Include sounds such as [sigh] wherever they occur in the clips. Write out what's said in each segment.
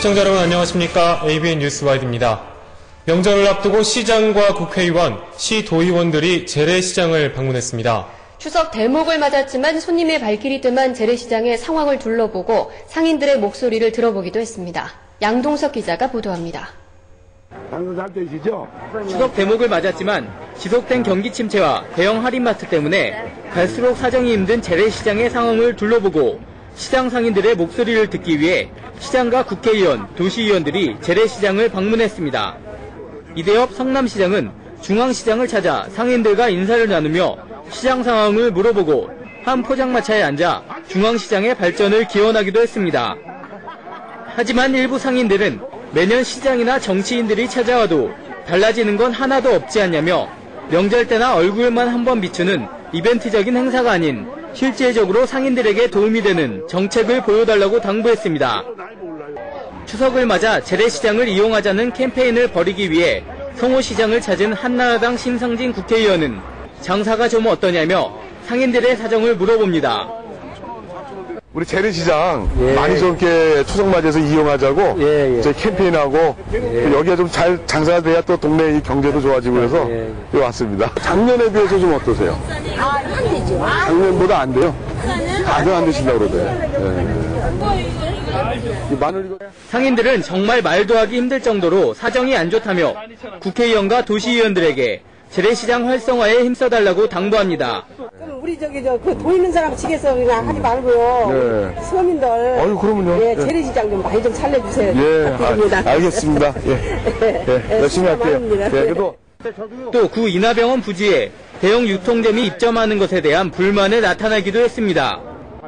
시청자 여러분 안녕하십니까? ABN 뉴스와이드입니다. 명절을 앞두고 시장과 국회의원, 시도의원들이 재래시장을 방문했습니다. 추석 대목을 맞았지만 손님의 발길이 뜸한 재래시장의 상황을 둘러보고 상인들의 목소리를 들어보기도 했습니다. 양동석 기자가 보도합니다. 방송 잘 되시죠? 추석 대목을 맞았지만 지속된 경기 침체와 대형 할인마트 때문에 갈수록 사정이 힘든 재래시장의 상황을 둘러보고 시장 상인들의 목소리를 듣기 위해 시장과 국회의원, 도시의원들이 재래시장을 방문했습니다. 이대엽 성남시장은 중앙시장을 찾아 상인들과 인사를 나누며 시장 상황을 물어보고 한 포장마차에 앉아 중앙시장의 발전을 기원하기도 했습니다. 하지만 일부 상인들은 매년 시장이나 정치인들이 찾아와도 달라지는 건 하나도 없지 않냐며 명절 때나 얼굴만 한 번 비추는 이벤트적인 행사가 아닌 실제적으로 상인들에게 도움이 되는 정책을 보여달라고 당부했습니다. 추석을 맞아 재래시장을 이용하자는 캠페인을 벌이기 위해 성호시장을 찾은 한나라당 신상진 국회의원은 장사가 좀 어떠냐며 상인들의 사정을 물어봅니다. 우리 재래시장 많이 좀 이렇게 추석 맞이해서 이용하자고 저희 캠페인하고 또 여기가 좀 잘 장사가 돼야 또 동네 이 경제도 좋아지고 그래서 여기 왔습니다. 작년에 비해서 좀 어떠세요? 작년보다 안 돼요? 다들 안 되신다고 그러대. 예. 이 마늘 이거 상인들은 정말 말도 하기 힘들 정도로 사정이 안 좋다며 국회의원과 도시의원들에게 재래시장 활성화에 힘써달라고 당부합니다. 우리 저기 저그돈 있는 사람 측에서 그냥 하지 말고요. 네. 서민들. 어유 그러면요. 예, 예. 재래시장 좀 많이 좀 살려주세요. 예. 아, 알겠습니다. [laughs] 예, 예, 열심히 할게요. 많습니다. 예, 그래도 또 구 인하병원 부지에 대형 유통점이 입점하는 것에 대한 불만을 나타내기도 했습니다.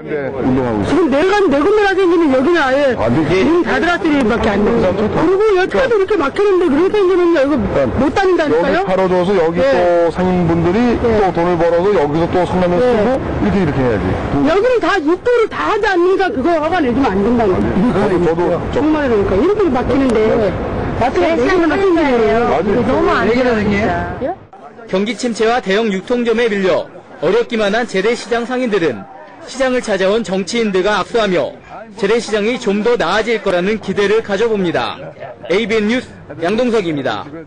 네, 운동하고 있어요. 지금 내관 내건네가 생기면 여기는 아예 안 되지. 문 닫으라들이밖에 안 돼요. 그리고 여태까지 이렇게 막혔는데 그렇게 생기면요 이거 못 여기 다닌다니까요? 팔아줘서 여기 네. 또 상인분들이 또 돈을 벌어서 여기서 또 성남에 쓰고 이렇게 이렇게 해야지. 또 여기는 다 입도를 다 하지 않으니까 그거 허가 내주면 안 된다는 거예요. 저도 정말 그러니까 이렇게 막히는데 마트가 내기만 막힌 거예요. 너무 안 되거든요. 경기 침체와 대형 유통점에 밀려 어렵기만 한 재래시장 상인들은 시장을 찾아온 정치인들과 악수하며 재래시장이 좀 더 나아질 거라는 기대를 가져봅니다. ABN 뉴스 양동석입니다.